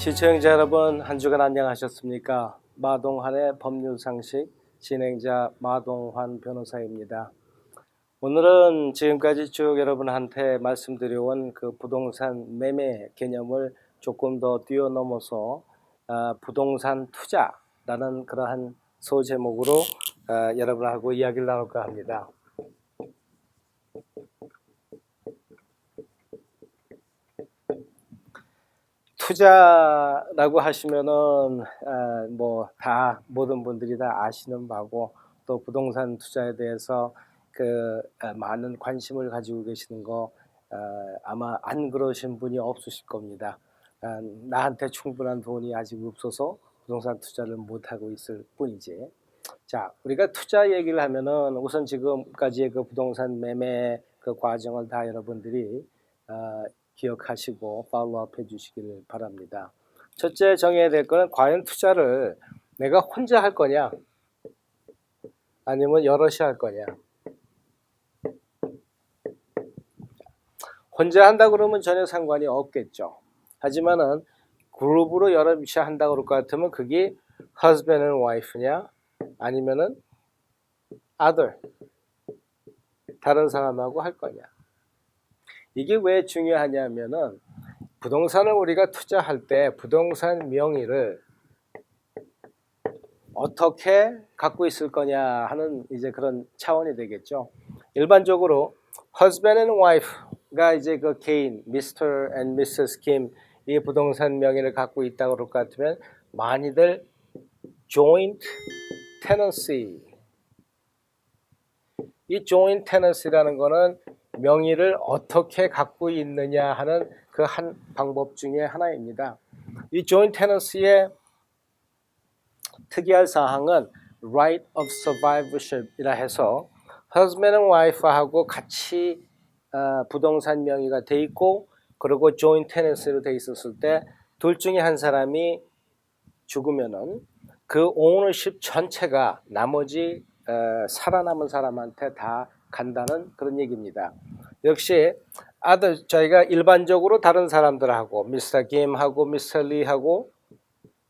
시청자 여러분 한 주간 안녕하셨습니까? 마동환의 법률상식 진행자 마동환 변호사입니다. 오늘은 지금까지 쭉 여러분한테 말씀드려온 그 부동산 매매 개념을 조금 더 뛰어넘어서 아, 부동산 투자라는 그러한 소제목으로 아, 여러분하고 이야기를 나눌까 합니다. 투자라고 하시면은 뭐다 모든 분들이 다 아시는 바고 또 부동산 투자에 대해서 그 아, 많은 관심을 가지고 계시는 거 아, 아마 안 그러신 분이 없으실 겁니다. 아, 나한테 충분한 돈이 아직 없어서 부동산 투자를 못 하고 있을 뿐이지. 자, 우리가 투자 얘기를 하면은 우선 지금까지의 그 부동산 매매 그 과정을 다 여러분들이 아, 기억하시고 팔로우업 해주시기를 바랍니다. 첫째 정해야 될 거는 과연 투자를 내가 혼자 할 거냐, 아니면 여럿이 할 거냐. 혼자 한다 그러면 전혀 상관이 없겠죠. 하지만은 그룹으로 여럿이 한다 그럴 것 같으면 그게 husband and wife냐, 아니면은 other 다른 사람하고 할 거냐. 이게 왜 중요하냐면은 부동산을 우리가 투자할 때 부동산 명의를 어떻게 갖고 있을 거냐 하는 이제 그런 차원이 되겠죠. 일반적으로 husband and wife가 이제 그 개인 Mr. and Mrs. Kim 이 부동산 명의를 갖고 있다고 그럴 것 같으면 많이들 joint tenancy 이 joint tenancy라는 거는 명의를 어떻게 갖고 있느냐 하는 그 한 방법 중에 하나입니다. 이 joint tenancy의 특이할 사항은 right of survivorship이라 해서 husband and wife하고 같이 어, 부동산 명의가 돼 있고 그리고 joint tenancy로 돼 있었을 때 둘 중에 한 사람이 죽으면은 그 ownership 전체가 나머지 어, 살아남은 사람한테 다 간다는 그런 얘기입니다. 역시 아들 저희가 일반적으로 다른 사람들하고 미스터 김하고 미스터 리하고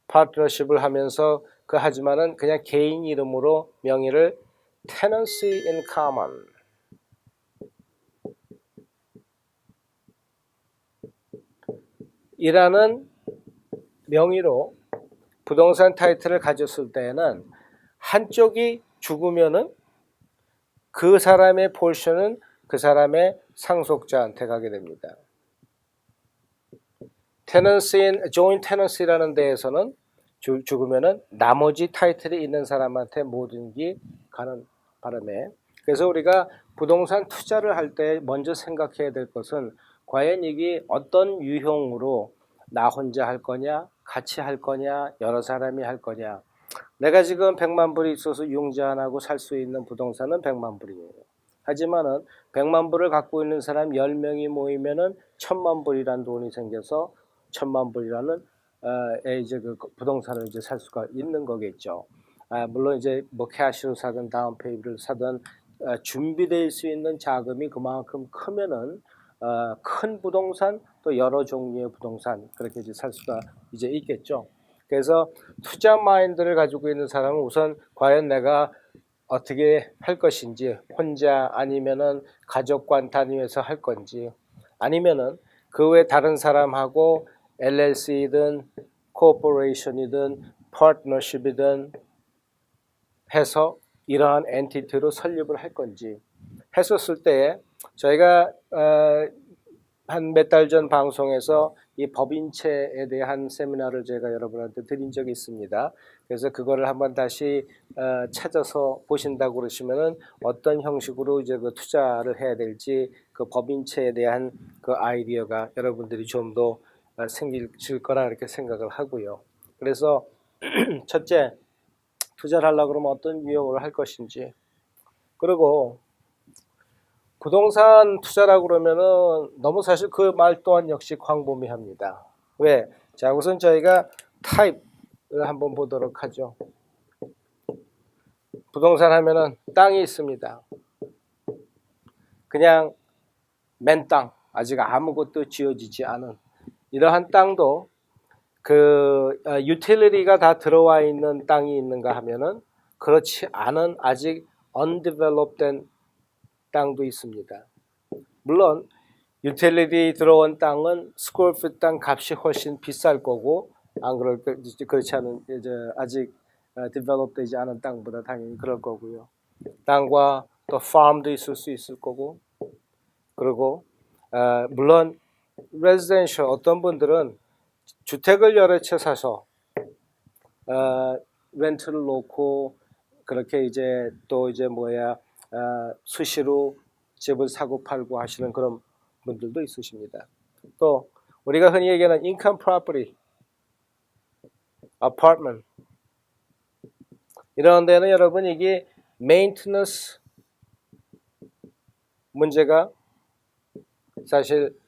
파트너십을 하면서 그 하지만은 그냥 개인 이름으로 명의를 tenancy in common 이라는 명의로 부동산 타이틀을 가졌을 때에는 한쪽이 죽으면은 그 사람의 폴션은 그 사람의 상속자한테 가게 됩니다. 테넌시인 조인 테넌시라는 데에서는 주, 죽으면은 나머지 타이틀이 있는 사람한테 모든 게 가는 바람에 그래서 우리가 부동산 투자를 할 때 먼저 생각해야 될 것은 과연 이게 어떤 유형으로 나 혼자 할 거냐, 같이 할 거냐, 여러 사람이 할 거냐. 내가 지금 100만 불이 있어서 융자 안 하고 살 수 있는 부동산은 100만 불이에요. 하지만은 100만 불을 갖고 있는 사람 10명이 모이면은 1000만 불이라는 돈이 생겨서 1000만 불이라는 어, 에 이제 그 부동산을 이제 살 수가 있는 거겠죠. 아, 물론 이제 뭐 캐시로 사든 다운 페이를 사든 어, 준비될 수 있는 자금이 그만큼 크면은 어, 큰 부동산 또 여러 종류의 부동산 그렇게 이제 살 수가 이제 있겠죠. 그래서 투자 마인드를 가지고 있는 사람은 우선 과연 내가 어떻게 할 것인지 혼자 아니면은 가족관 단위에서 할 건지 아니면은 그 외 다른 사람하고 LLC든 코퍼레이션이든 파트너십이든 해서 이러한 엔티티로 설립을 할 건지 했었을 때 저희가 어, 한몇 달 전 방송에서 이 법인체에 대한 세미나를 제가 여러분한테 드린 적이 있습니다. 그래서 그거를 한번 다시 어, 찾아서 보신다고 그러시면은 어떤 형식으로 이제 그 투자를 해야 될지 그 법인체에 대한 그 아이디어가 여러분들이 좀더 어, 생길 거라 이렇게 생각을 하고요. 그래서 첫째 투자를 하려고 그러면 어떤 유형으로 할 것인지 그리고 부동산 투자라고 그러면은 너무 사실 그 말 또한 역시 광범위합니다. 왜? 자, 우선 저희가 타입을 한번 보도록 하죠. 부동산 하면은 땅이 있습니다. 그냥 맨 땅, 아직 아무것도 지어지지 않은 이러한 땅도 그 어, 유틸리티가 다 들어와 있는 땅이 있는가 하면은 그렇지 않은 아직 undeveloped된 땅도 있습니다. 물론 유틸리티 들어온 땅은 스퀘어핏 땅 값이 훨씬 비쌀 거고 안 그럴 거 그렇지 않은 이제 아직 디벨롭되지 않은 땅보다 당연히 그럴 거고요. 땅과 또 farm도 있을 수 있을 거고 그리고 어, 물론 레지던셜 어떤 분들은 주택을 여러 채 사서 어, 렌트를 놓고 그렇게 이제 또 이제 뭐야 어, 수시로 집을 사고 팔고 하시는 그런 분들도 있으십니다. 또 우리가 흔히 얘기하는 income property, apartment 이런 데는 여러분 이게 maintenance 문제가 사실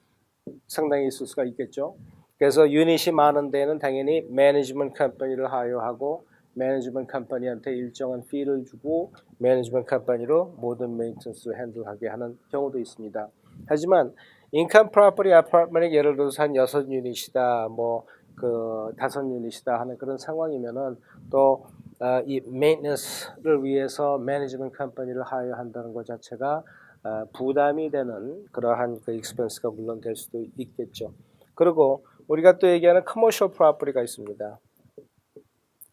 상당히 있을 수가 있겠죠. 그래서 유닛이 많은 데는 당연히 매니지먼트 컴퍼니를 하여하고 매니지먼트 컴퍼니한테 일정한 피를 주고 매니지먼트 컴퍼니로 모든 메인턴스를 핸들하게 하는 경우도 있습니다. 하지만 인컴 프로퍼티 아파트먼이 예를 들어서 한 여섯 유닛이다 뭐그 다섯 유닛이다 하는 그런 상황이면은 또이 메인턴스를 위해서 매니지먼트 컴퍼니를 하여한다는 것 자체가 어, 부담이 되는 그러한 그 익스펜스가 물론 될 수도 있겠죠. 그리고 우리가 또 얘기하는 커머셜 프로퍼티가 있습니다.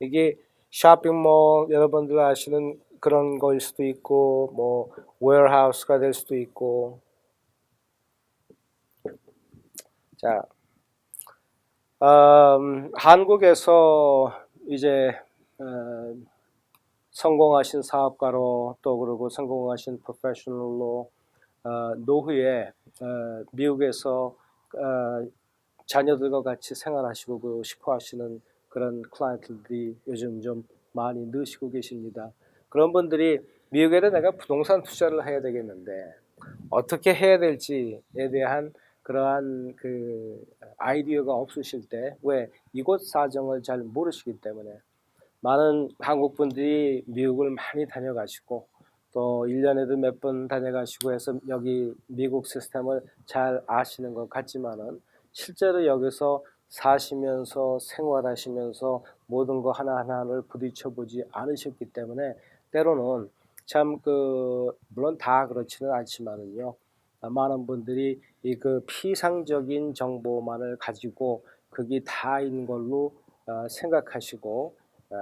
이게 쇼핑몰 여러분들 아시는 그런 거일 수도 있고 뭐 웨어하우스가 될 수도 있고. 자 음, 한국에서 이제 어, 성공하신 사업가로 또 그리고 성공하신 프로페셔널로 어, 노후에 어, 미국에서 어, 자녀들과 같이 생활하시고 싶어 하시는 그런 클라이언트들이 요즘 좀 많이 느시고 계십니다. 그런 분들이 미국에는 내가 부동산 투자를 해야 되겠는데 어떻게 해야 될지에 대한 그러한 그 아이디어가 없으실 때 왜 이곳 사정을 잘 모르시기 때문에 많은 한국 분들이 미국을 많이 다녀가시고 또 1년에도 몇 번 다녀가시고 해서 여기 미국 시스템을 잘 아시는 것 같지만은 실제로 여기서 사시면서 생활하시면서 모든 거 하나하나를 부딪혀 보지 않으셨기 때문에 때로는 참 그 물론 다 그렇지는 않지만은요 많은 분들이 이 그 피상적인 정보만을 가지고 그게 다인 걸로 어, 생각하시고 어,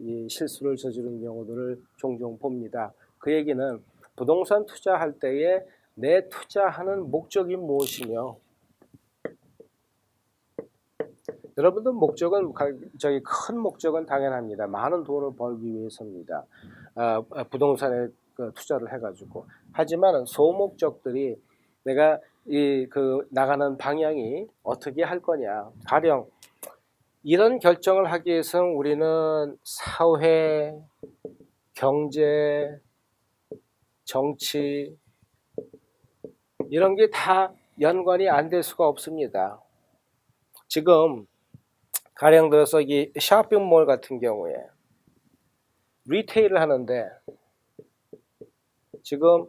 이 실수를 저지른 경우들을 종종 봅니다. 그 얘기는 부동산 투자할 때에 내 투자하는 목적이 무엇이며 여러분들 목적은 가- 저기 큰 목적은 당연합니다. 많은 돈을 벌기 위해서입니다. 아, 아, 부동산에 그 투자를 해가지고 하지만 소목적들이 내가 이 그 나가는 방향이 어떻게 할 거냐 가령 이런 결정을 하기 위해서는 우리는 사회, 경제, 정치 이런 게 다 연관이 안 될 수가 없습니다. 지금 가령 들어서 이 쇼핑몰 같은 경우에 리테일을 하는데 지금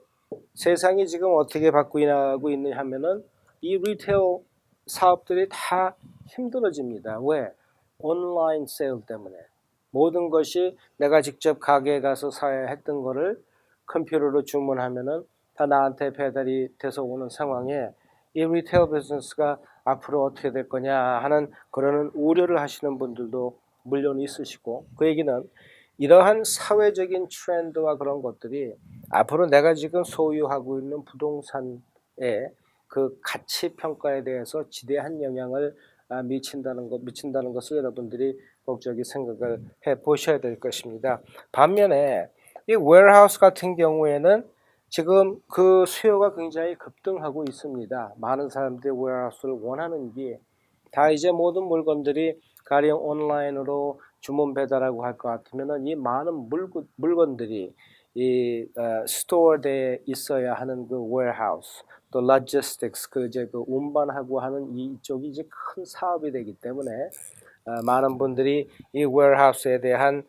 세상이 지금 어떻게 바꾸고 있느냐 하면은 이 리테일 사업들이 다 힘들어집니다. 왜? 온라인 세일 때문에 모든 것이 내가 직접 가게에 가서 사야 했던 거를 컴퓨터로 주문하면은 다 나한테 배달이 돼서 오는 상황에 이 리테일 비즈니스가 앞으로 어떻게 될 거냐 하는 그러는 우려를 하시는 분들도 물론 있으시고 그 얘기는 이러한 사회적인 트렌드와 그런 것들이 앞으로 내가 지금 소유하고 있는 부동산의 그 가치 평가에 대해서 지대한 영향을 아, 미친다는 것 미친다는 것을 여러분들이 꼭 저기 생각을 해 보셔야 될 것입니다. 반면에 이 웨어하우스 같은 경우에는 지금 그 수요가 굉장히 급등하고 있습니다. 많은 사람들이 웨어하우스를 원하는 게다 이제 모든 물건들이 가령 온라인으로 주문 배달하고 할 것 같으면은 이 많은 물건, 물건들이 이 어, 스토어에 있어야 하는 그 웨어하우스 또 logistics 그 이제 그 운반하고 하는 이쪽이 이제 큰 사업이 되기 때문에 어, 많은 분들이 이 웨어하우스에 대한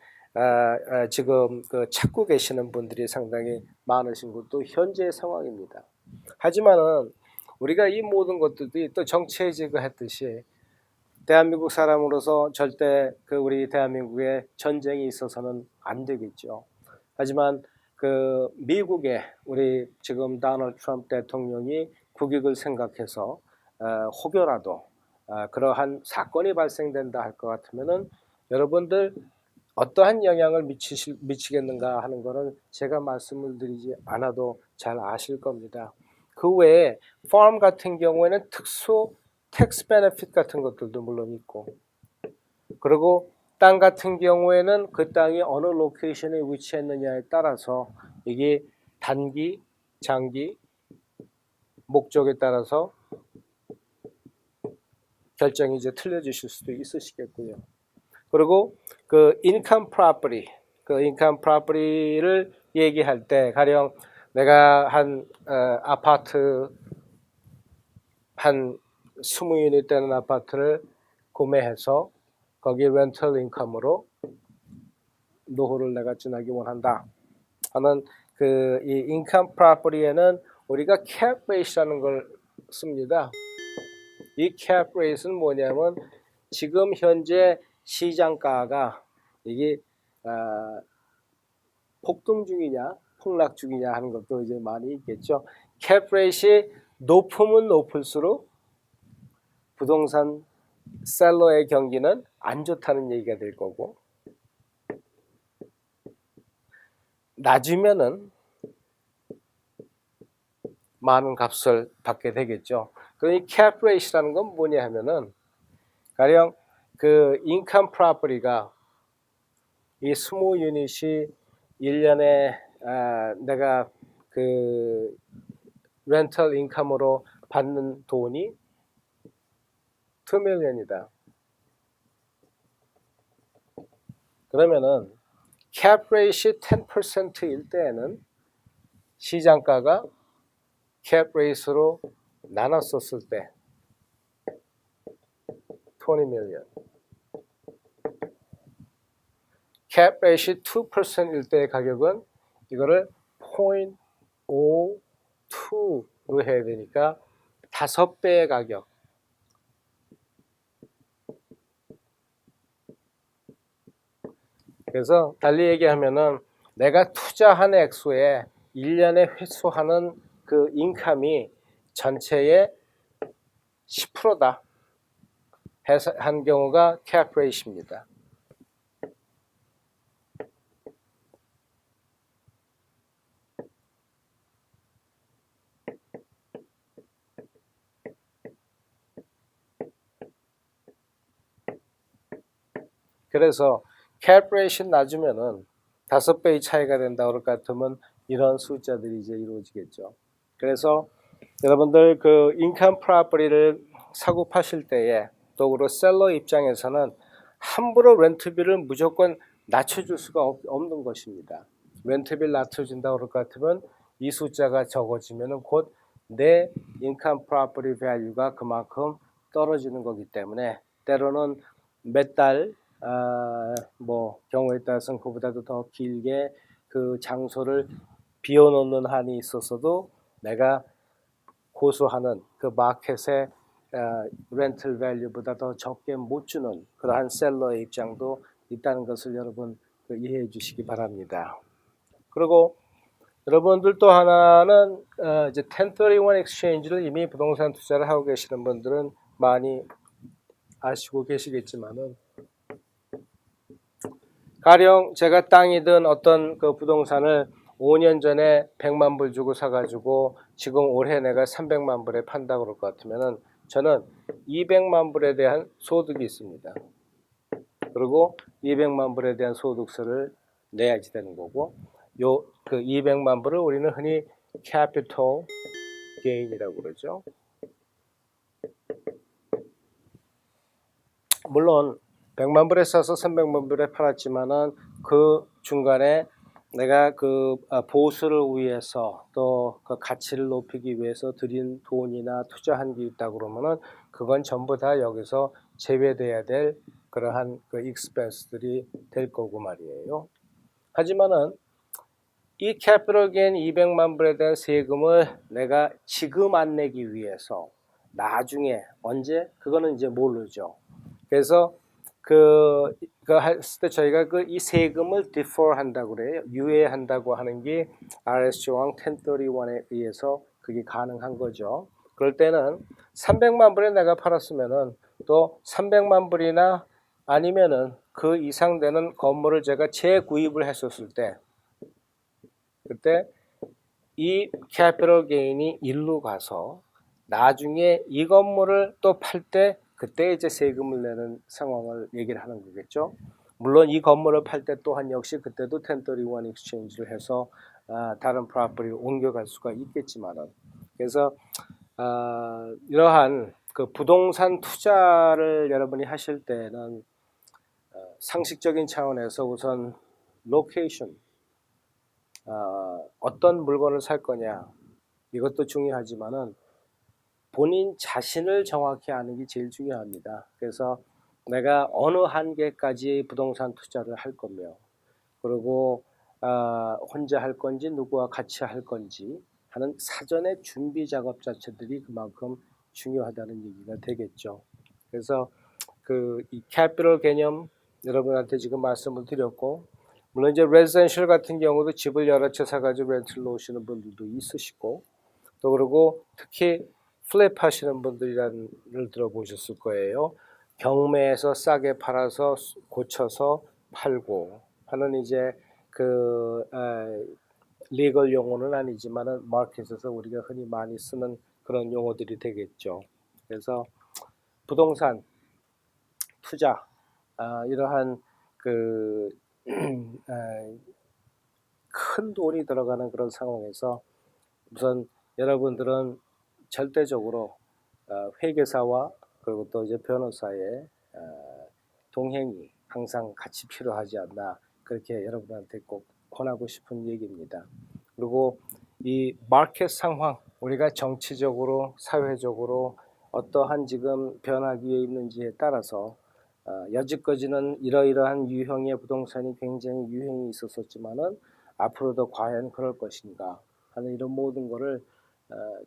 지금 그 찾고 계시는 분들이 상당히 많으신 것도 현재의 상황입니다. 하지만은 우리가 이 모든 것들이 또 정치해지고 했듯이 대한민국 사람으로서 절대 그 우리 대한민국에 전쟁이 있어서는 안 되겠죠. 하지만 그 미국의 우리 지금 다널드 트럼프 대통령이 국익을 생각해서 어, 혹여라도 어, 그러한 사건이 발생된다 할 것 같으면은 여러분들 어떠한 영향을 미치실, 미치겠는가 하는 거는 제가 말씀을 드리지 않아도 잘 아실 겁니다. 그 외에 farm 같은 경우에는 특수 텍스 베네핏 같은 것들도 물론 있고 그리고 땅 같은 경우에는 그 땅이 어느 로케이션에 위치했느냐에 따라서 이게 단기, 장기, 목적에 따라서 결정이 이제 틀려지실 수도 있으시겠고요. 그리고 그 인컴 프로퍼티, 그 인컴 프로퍼티를 얘기할 때 가령 내가 한 어, 아파트 한 20유닛 되는 아파트를 구매해서 거기 렌털 인컴으로 노후를 내가 지나기 원한다 하는 그 이 인컴 프로퍼티에는 우리가 캡 레이스라는 걸 씁니다. 이캡 레이스는 뭐냐면 지금 현재 시장가가 이게 아, 폭등 중이냐 폭락 중이냐 하는 것도 이제 많이 있겠죠. 캡 레이시 높으면 높을수록 부동산 셀러의 경기는 안 좋다는 얘기가 될 거고 낮으면은 많은 값을 받게 되겠죠. 그러니 캡 레이시라는 건 뭐냐 하면은 가령 그 인컴 프로퍼티가 이 스모 유닛이 1년에 아, 내가 그 렌털 인컴으로 받는 돈이 2 밀리언이다. 그러면은 캡 레이시 10%일 때에는 시장가가 캡 레이스로 나눴었을 때 20 million. 캡 레이시 2%일 때의 가격은 이거를 0.52로 해야 되니까 다섯 배의 가격. 그래서 달리 얘기하면은 내가 투자한 액수에 1년에 회수하는 그 인감이 전체의 10%다. 한 경우가 캡 레이시입니다. 그래서 캡 레이시 낮으면은 다섯 배의 차이가 된다 그럴 것 같으면 이런 숫자들이 이제 이루어지겠죠. 그래서 여러분들 그 인컴 프로퍼티를 사고 파실 때에 또 그리고 셀러 입장에서는 함부로 렌트비를 무조건 낮춰줄 수가 없, 는 것입니다. 렌트비를 낮춰준다 그럴 것 같으면 이 숫자가 적어지면은 곧내 인컴 프로퍼티 밸류가 그만큼 떨어지는 거기 때문에 때로는 몇 달 아, 뭐 경우에 따라서는 그보다도 더 길게 그 장소를 비워놓는 한이 있어서도 내가 고수하는 그 마켓의 아, 렌틀 밸류보다 더 적게 못 주는 그러한 셀러의 입장도 있다는 것을 여러분 그 이해해 주시기 바랍니다. 그리고 여러분들 또 하나는 어, 이제 1031 엑스체인지를 이미 부동산 투자를 하고 계시는 분들은 많이 아시고 계시겠지만은 가령 제가 땅이든 어떤 그 부동산을 5년 전에 100만 불 주고 사가지고 지금 올해 내가 300만 불에 판다 그럴 것 같으면은 저는 200만 불에 대한 소득이 있습니다. 그리고 200만 불에 대한 소득세를 내야지 되는 거고 요 그 200만 불을 우리는 흔히 캐피털 게인이라고 그러죠. 물론 100만 불에 사서 300만 불에 팔았지만은 그 중간에 내가 그 아, 보수를 위해서 또 그 가치를 높이기 위해서 들인 돈이나 투자한 게 있다 그러면은 그건 전부 다 여기서 제외돼야 될 그러한 그 익스펜스들이 될 거고 말이에요. 하지만은 이 캐피털 게인 200만 불에 대한 세금을 내가 지금 안 내기 위해서 나중에 언제 그거는 이제 모르죠. 그래서 그, 그 했을 때 저희가 그 이 세금을 defer 한다고 그래요. 유예한다고 하는 게 RS 조항 1031에 의해서 그게 가능한 거죠. 그럴 때는 300만 불에 내가 팔았으면은 또 300만 불이나 아니면은 그 이상 되는 건물을 제가 재구입을 했었을 때 그때 이 캐피털 게인이 일로 가서 나중에 이 건물을 또 팔 때 그때 이제 세금을 내는 상황을 얘기를 하는 거겠죠. 물론 이 건물을 팔 때 또한 역시 그때도 1031 익스체인지를 해서 아, 다른 프로퍼티를 옮겨갈 수가 있겠지만은 그래서 아, 이러한 그 부동산 투자를 여러분이 하실 때는 어, 상식적인 차원에서 우선 로케이션 어, 어떤 물건을 살 거냐 이것도 중요하지만은 본인 자신을 정확히 아는 게 제일 중요합니다. 그래서 내가 어느 한계까지 부동산 투자를 할 거며 그리고 어, 혼자 할 건지 누구와 같이 할 건지 하는 사전의 준비 작업 자체들이 그만큼 중요하다는 얘기가 되겠죠. 그래서 그 이 캐피털 개념 여러분한테 지금 말씀을 드렸고 물론 이제 레지던셜 같은 경우도 집을 여러 채 사가지고 렌트를 놓으시는 분들도 있으시고 또 그리고 특히 플랩 하시는 분들이란을 들어보셨을 거예요. 경매에서 싸게 팔아서 고쳐서 팔고 하는 이제 그 에, 리걸 용어는 아니지만은 마켓에서 우리가 흔히 많이 쓰는 그런 용어들이 되겠죠. 그래서 부동산 투자 아, 이러한 그 큰 돈이 들어가는 그런 상황에서 우선 여러분들은 절대적으로 어, 회계사와 그리고 또 이제 변호사의 어, 동행이 항상 같이 필요하지 않나 그렇게 여러분한테 꼭 권하고 싶은 얘기입니다. 그리고 이 마켓 상황 우리가 정치적으로 사회적으로 어떠한 지금 변화기에 있는지에 따라서 어, 여지까지는 이러이러한 유형의 부동산이 굉장히 유행이 있었었지만은 앞으로도 과연 그럴 것인가 하는 이런 모든 어,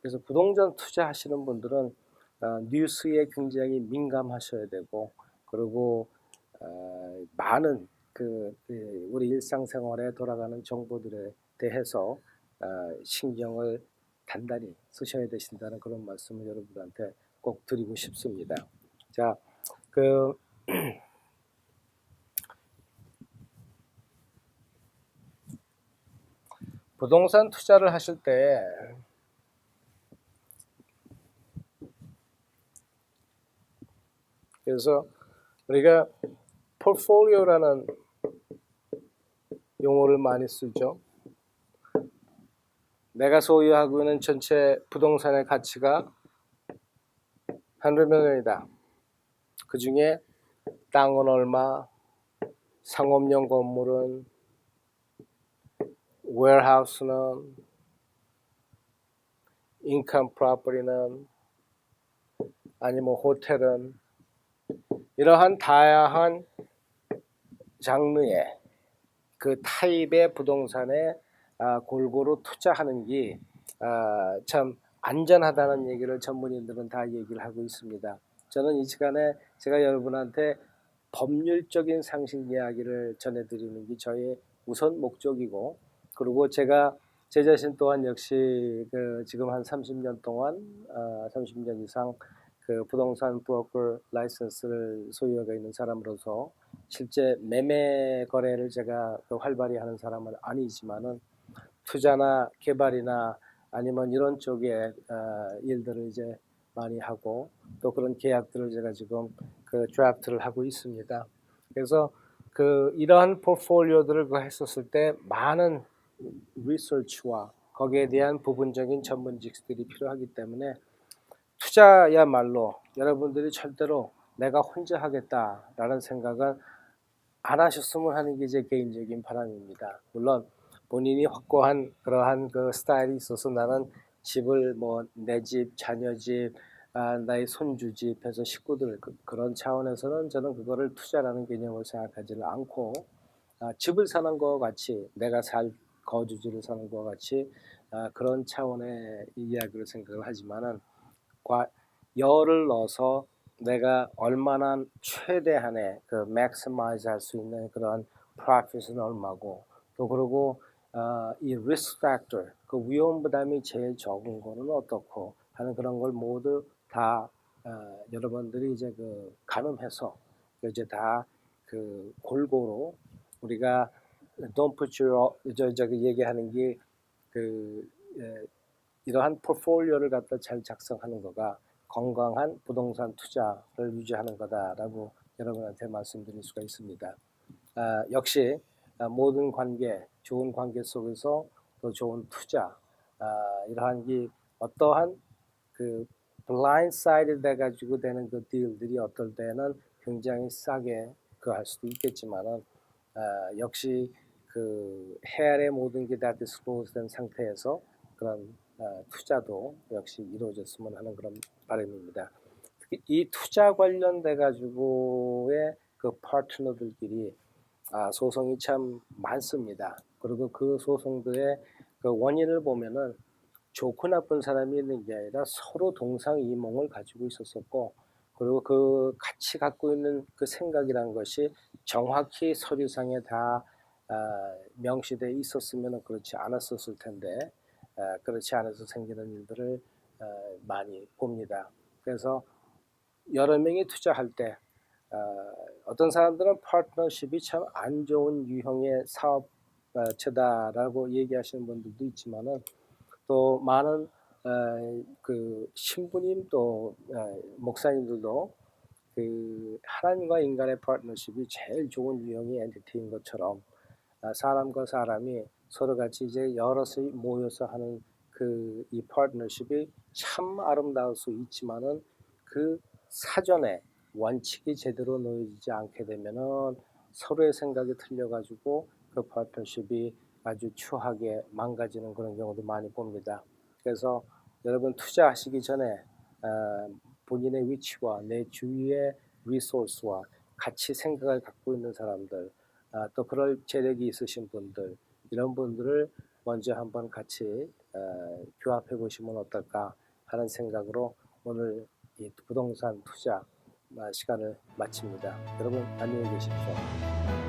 그래서 부동산 투자하시는 분들은 어, 뉴스에 굉장히 민감하셔야 되고 그리고 어, 많은 그 예, 우리 일상생활에 돌아가는 정보들에 대해서 어, 신경을 단단히 쓰셔야 되신다는 그런 말씀을 여러분한테 꼭 드리고 싶습니다. 자, 그 부동산 투자를 하실 때 그래서 우리가 포트폴리오라는 용어를 많이 쓰죠. 내가 소유하고 있는 전체 부동산의 가치가 100million이다. 그 중에 땅은 얼마, 상업용 건물은, 웨어하우스는, 인컴 프로퍼티는, 아니면 호텔은 이러한 다양한 장르의 그 타입의 부동산에 아, 골고루 투자하는 게 참 안전하다는 얘기를 전문인들은 다 얘기를 하고 있습니다. 저는 이 시간에 제가 여러분한테 법률적인 상식 이야기를 전해드리는 게 저의 우선 목적이고 그리고 제가 제 자신 또한 역시 그 지금 한 30년 동안 어, 30년 이상 그 부동산 브로커 라이선스를 소유하고 있는 사람으로서 실제 매매 거래를 제가 그 활발히 하는 사람은 아니지만은 투자나 개발이나 아니면 이런 쪽의 어, 일들을 이제 많이 하고 또 그런 계약들을 제가 지금 그 드래프트를 하고 있습니다. 그래서 그 이러한 포트폴리오들을 그 했었을 때 많은 리서치와 거기에 대한 부분적인 전문 지식들이 필요하기 때문에 투자야말로 여러분들이 절대로 내가 혼자 하겠다라는 생각을 안 하셨으면 하는 게 제 개인적인 바람입니다. 물론 본인이 확고한 그러한 그 스타일이 있어서 나는 집을 뭐 내 집, 자녀 집, 아, 나의 손주 집 해서 식구들 그, 런 차원에서는 저는 그거를 투자라는 개념을 생각하지는 않고 아, 집을 사는 것 같이 내가 살 거주지를 사는 것 같이 아, 그런 차원의 이야기를 생각을 하지만은 과, 열을 넣어서 내가 얼마나 최대한의 그 maximize 할 수 있는 그런 profit은 얼마고 또 그리고 어, 이 risk factor 그 위험 부담이 제일 적은 거는 어떻고 하는 그런 걸 모두 다 어, 여러분들이 이제 그 가늠해서 그 이제 다 그 골고루 우리가 don't put your 저 저기 얘기하는 게그 이러한 포트폴리오를 갖다 잘 작성하는 거가 건강한 부동산 투자를 유지하는 거다라고 여러분한테 말씀드릴 수가 있습니다. 아, 역시 아, 모든 관계, 좋은 관계 속에서 또 좋은 투자, 아, 이러한 게 어떠한 그 블라인드 사이드 돼 가지고 되는 그 딜들이 어떨 때는 굉장히 싸게 그 할 수도 있겠지만은 아, 역시 그 해안의 모든 게 다 디스클로즈된 상태에서 그런 아, 투자도 역시 이루어졌으면 하는 그런 바람입니다. 특히 이 투자 관련돼 가지고의 그 파트너들끼리 아, 소송이 참 많습니다. 그리고 그 소송들의 그 원인을 보면은 좋고 나쁜 사람이 있는 게 아니라 서로 동상이몽을 가지고 있었었고 그리고 그 같이 갖고 있는 그 생각이라는 것이 정확히 서류상에 다 아, 명시돼 있었으면 그렇지 않았었을 텐데 아, 그렇지 않아서 생기는 일들을 아, 많이 봅니다. 그래서 여러 명이 투자할 때 어, 어떤 사람들은 파트너십이 참 안 좋은 유형의 사업체다라고 얘기하시는 분들도 있지만은 또 많은 어, 그 신부님 또 어, 목사님들도 그 하나님과 인간의 파트너십이 제일 좋은 유형의 엔티티인 것처럼 아, 사람과 사람이 서로 같이 이제 여럿이 모여서 하는 그 이 파트너십이 참 아름다울 수 있지만은 그 사전에 원칙이 제대로 놓여지지 않게 되면은 서로의 생각이 틀려가지고 그 파트너십이 아주 추하게 망가지는 그런 경우도 많이 봅니다. 그래서 여러분 투자하시기 전에 어, 본인의 위치와 내 주위의 리소스와 같이 생각을 갖고 있는 사람들, 아, 또 그럴 재력이 있으신 분들 이런 분들을 먼저 한번 같이 어, 교합해 보시면 어떨까 하는 생각으로 오늘 이 부동산 투자 아, 시간을 마칩니다. 여러분 안녕히 계십시오.